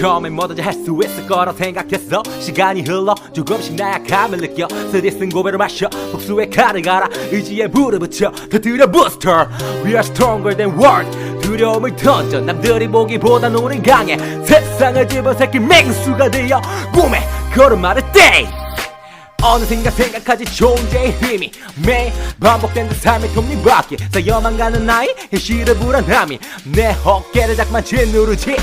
처음엔 뭐든지 할 수 있을 거라 생각했어. 시간이 흘러 조금씩 나약함을 느껴. 쓰디 쓴 고배를 마셔. 복수의 칼을 갈아 의지에 불을 붙여 터뜨려 부스터. We are stronger than world 두려움을 던져. 남들이 보기보단 우린 강해. 세상을 집어삼킬 맹수가 되어 꿈에 걸음마를 때 어느샌가 생각하지 존재의 힘이 매일 반복되는 삶의 톱니바퀴 쌓여만 가는 나이 현실의 불안함이 내 어깨를 자꾸만 누르지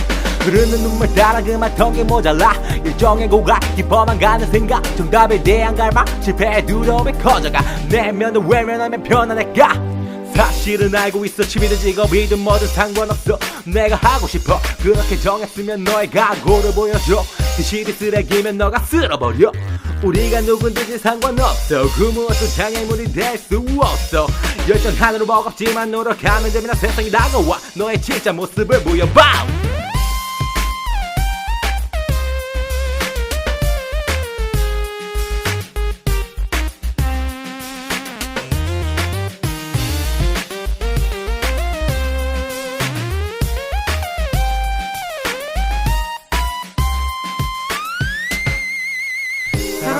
흐르는 눈물 따라 그만 게 모자라. 일정의 고가 깊어만 가는 생각. 정답에 대한 갈망 실패의 두려움이 커져가. 내면을 외면하면 편안할까? 사실은 알고 있어. 취미든 직업이든 뭐든 상관없어. 내가 하고 싶어. 그렇게 정했으면 너의 각오를 보여줘. 현실이 쓰레기면 너가 쓸어버려. 우리가 누군지는 상관없어. 그 무엇도 장애물이 될 수 없어. 열정 하나로 버겁지만 노력하면 재미난 세상이 다가와. 너의 진짜 모습을 보여봐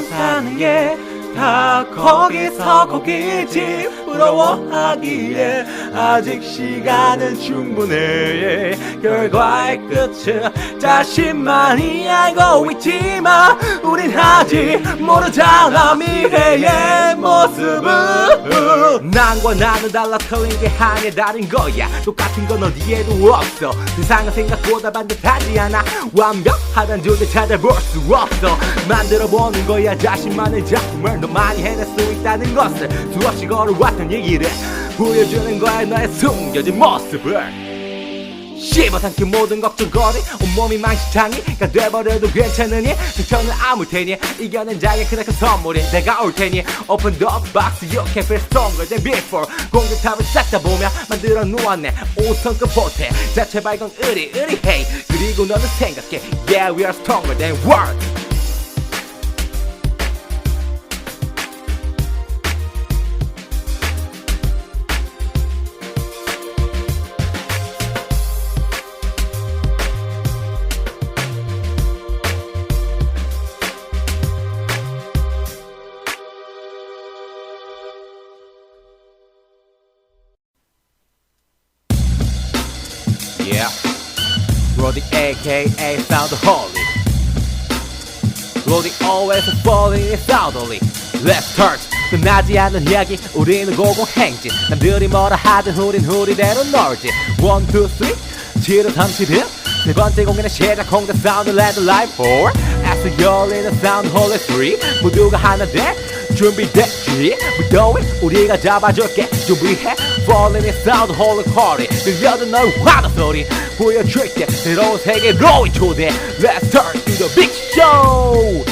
사람 사는 게 다 거기서 거기지 부러워하기에 아직 시간은 충분해. 결과의 끝은 자신만이 알고 있지만 우린 아직 모르잖아. 미래의 모습은 난과 나는 달라 틀린 게 하나의 다른 거야. 똑같은 건 어디에도 없어. 세상은 생각보다 반듯하지 않아. 완벽하단 존재 찾아볼 수 없어. 만들어보는 거야. 자신만의 작품을 너 많이 해낼 수 있다는 것을 수없이 걸어왔던 얘기를 보여주는 거야. 너의 숨겨진 모습을 씹어삼킨 모든 걱정거리 온몸이 망신창이가 돼버려도 괜찮으니? 상처는 아물 테니? 이겨낸 자의 그나큰 선물이 내가 올 테니? Open the box you can feel stronger than before. 공격탑을 쌓다 보면 만들어 놓았네. 5성급 호텔 자체 발광 으리으리해. 그리고 너는 생각해. Yeah we are stronger than world Yeah. Brody aka Sound Holy. Brody always falling in soundly Let's start 끝나지 않는 이야기 우리는 고공행진. 남들이 뭐라 하든 우린 우리대로 놀지. One, two, three. 지루 30일 세 번째 공연의 시작. 홍대 사운드 레드 라이브 4 As 열리는 사운드 홀리 3 모두가 하나 돼. 준비됐지. it 우리가 잡아줄게. 준비해 Falling in sound 홀리 party 들려든 너의 환호 소리 보여줄게 새로운 세계로 초대 Let's start to the big show